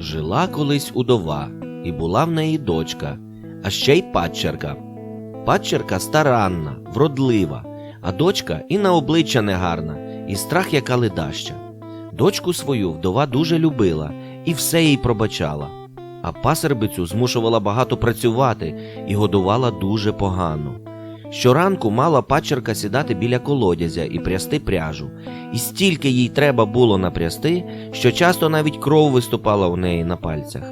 Жила колись удова, і була в неї дочка, а ще й падчерка. Падчерка старанна, вродлива, а дочка і на обличчя негарна, і страх яка ледаща. Дочку свою вдова дуже любила і все їй пробачала, а пасербицю змушувала багато працювати і годувала дуже погано. Щоранку мала падчерка сідати біля колодязя і прясти пряжу, і стільки їй треба було напрясти, що часто навіть кров виступала у неї на пальцях.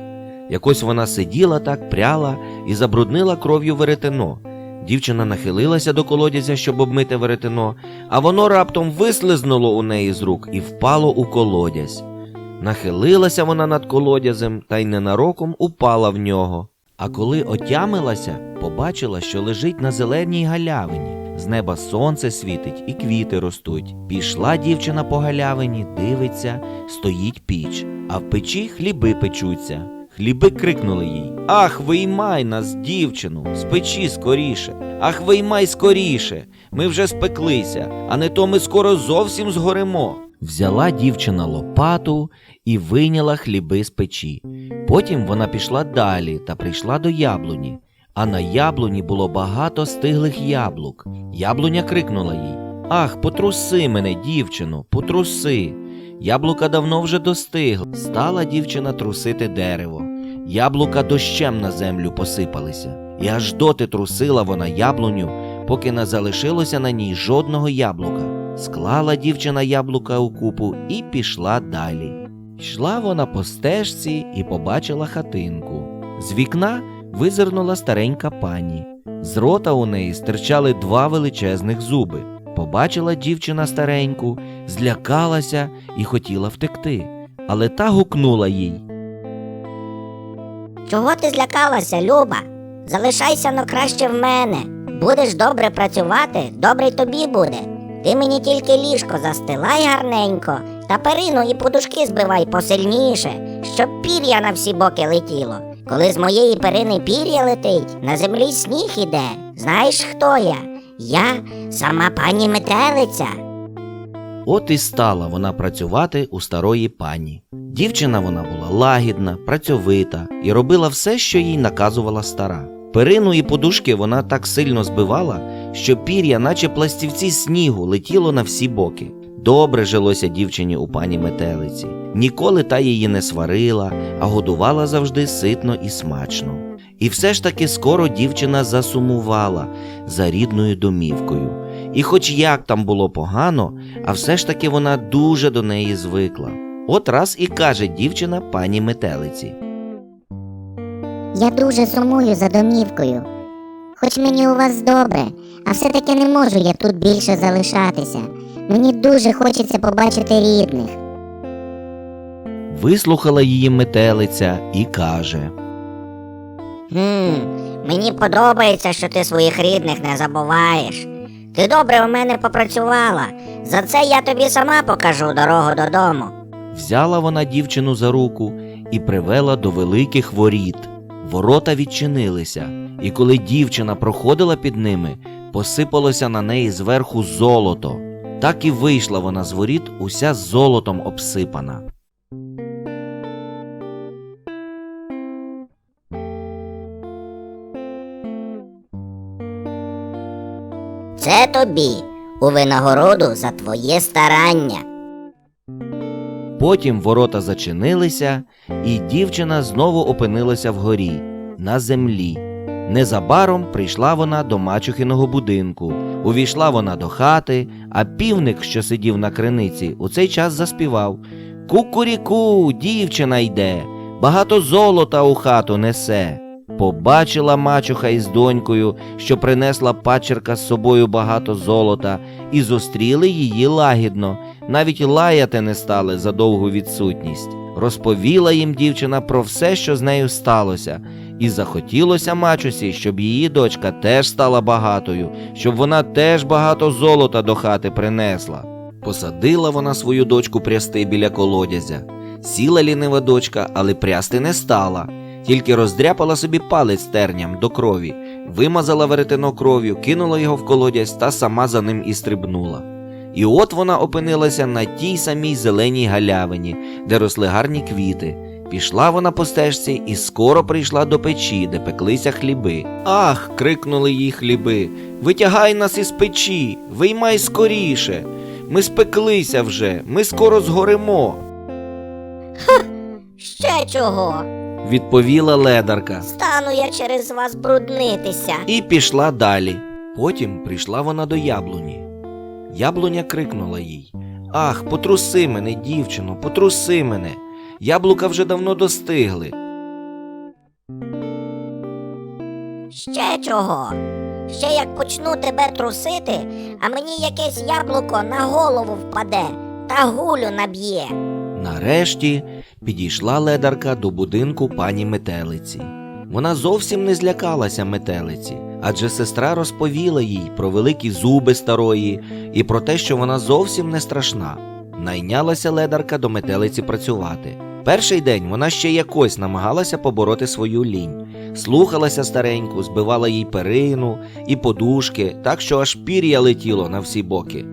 Якось вона сиділа так, пряла і забруднила кров'ю веретено. Дівчина нахилилася до колодязя, щоб обмити веретено, а воно раптом вислизнуло у неї з рук і впало у колодязь. Нахилилася вона над колодязем та й ненароком упала в нього. А коли отямилася, побачила, що лежить на зеленій галявині. З неба сонце світить і квіти ростуть. Пішла дівчина по галявині, дивиться, стоїть піч, а в печі хліби печуться. Хліби крикнули їй Ах, виймай нас, дівчину, з печі скоріше. Ах, виймай скоріше. Ми вже спеклися, а не то ми скоро зовсім згоремо. Взяла дівчина лопату і вийняла хліби з печі. Потім вона пішла далі та прийшла до яблуні. А на яблуні було багато стиглих яблук. Яблуня крикнула їй Ах, потруси мене, дівчино, потруси. Яблука давно вже достигли. Стала дівчина трусити дерево. Яблука дощем на землю посипалися, і аж доти трусила вона яблуню, поки не залишилося на ній жодного яблука. Склала дівчина яблука у купу і пішла далі. Йшла вона по стежці і побачила хатинку. З вікна визирнула старенька пані. З рота у неї стирчали два величезних зуби. Побачила дівчина стареньку, злякалася і хотіла втекти, але та гукнула їй. Чого ти злякалася, Люба? Залишайся но краще в мене. Будеш добре працювати, добре й тобі буде. Ти мені тільки ліжко застилай гарненько, та перину і подушки збивай посильніше, щоб пір'я на всі боки летіло. Коли з моєї перини пір'я летить, на землі сніг іде. Знаєш, хто я? Я сама пані метелиця. От і стала вона працювати у старої пані. Дівчина вона була лагідна, працьовита і робила все, що їй наказувала стара. Перину і подушки вона так сильно збивала, що пір'я, наче пластівці снігу, летіло на всі боки. Добре жилося дівчині у пані метелиці. Ніколи та її не сварила, а годувала завжди ситно і смачно. І все ж таки скоро дівчина засумувала за рідною домівкою. І хоч як там було погано, а все ж таки вона дуже до неї звикла. От раз і каже дівчина пані метелиці. Я дуже сумую за домівкою. Хоч мені у вас добре, а все-таки не можу я тут більше залишатися. Мені дуже хочеться побачити рідних. Вислухала її метелиця і каже: Хм, мені подобається, що ти своїх рідних не забуваєш. Ти добре у мене попрацювала. За це я тобі сама покажу дорогу додому. Взяла вона дівчину за руку і привела до великих воріт. Ворота відчинилися, і коли дівчина проходила під ними, посипалося на неї зверху золото. Так і вийшла вона з воріт, уся золотом обсипана. Це тобі у винагороду за твоє старання. Потім ворота зачинилися, і дівчина знову опинилася вгорі, на землі. Незабаром прийшла вона до мачухиного будинку. Увійшла вона до хати, а півник, що сидів на криниці, у цей час заспівав Кукуріку, дівчина йде, багато золота у хату несе. Побачила мачуха із донькою, що принесла пачерка з собою багато золота, і зустріли її лагідно, навіть лаяти не стали за довгу відсутність. Розповіла їм дівчина про все, що з нею сталося, і захотілося мачусі, щоб її дочка теж стала багатою, щоб вона теж багато золота до хати принесла. Посадила вона свою дочку прясти біля колодязя. Сіла лінива дочка, але прясти не стала, тільки роздряпала собі палець терням до крові, вимазала веретено кров'ю, кинула його в колодязь та сама за ним і стрибнула. І от вона опинилася на тій самій зеленій галявині, де росли гарні квіти. Пішла вона по стежці і скоро прийшла до печі, де пеклися хліби. Ах. крикнули їй хліби. Витягай нас із печі, виймай скоріше. Ми спеклися вже, ми скоро згоримо, Ще чого? відповіла ледарка. Стану я через вас бруднитися. І пішла далі. Потім прийшла вона до яблуні. Яблуня крикнула їй: Ах, потруси мене, дівчино, потруси мене. Яблука вже давно достигли. Ще чого? Ще як почну тебе трусити, а мені якесь яблуко на голову впаде та гулю наб'є. Нарешті підійшла ледарка до будинку пані метелиці. Вона зовсім не злякалася метелиці, адже сестра розповіла їй про великі зуби старої і про те, що вона зовсім не страшна. Найнялася ледарка до метелиці працювати. Перший день вона ще якось намагалася побороти свою лінь, слухалася стареньку, збивала їй перину і подушки, так що аж пір'я летіло на всі боки.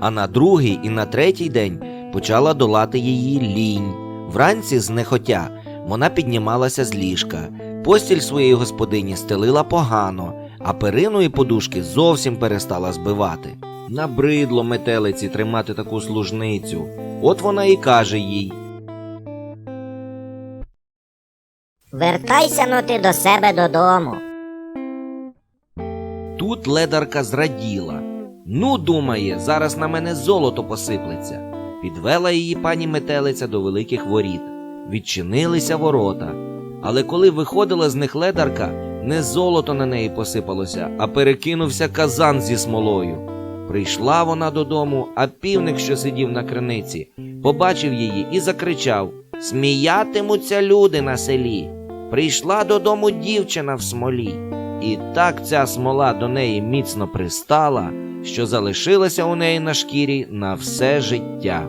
А на другий і на третій день почала долати її лінь. Вранці знехотя вона піднімалася з ліжка, постіль своєї господині стелила погано, а перину і подушки зовсім перестала збивати. Набридло метелиці тримати таку служницю. От вона і каже їй: Вертайся но ти до себе додому. Тут ледарка зраділа. Ну, думає, зараз на мене золото посиплеться. Підвела її пані метелиця до великих воріт. Відчинилися ворота. Але коли виходила з них ледарка, не золото на неї посипалося, а перекинувся казан зі смолою. Прийшла вона додому, а півник, що сидів на криниці, побачив її і закричав: Сміятимуться люди на селі. Прийшла додому дівчина в смолі. І так ця смола до неї міцно пристала, що залишилася у неї на шкірі на все життя.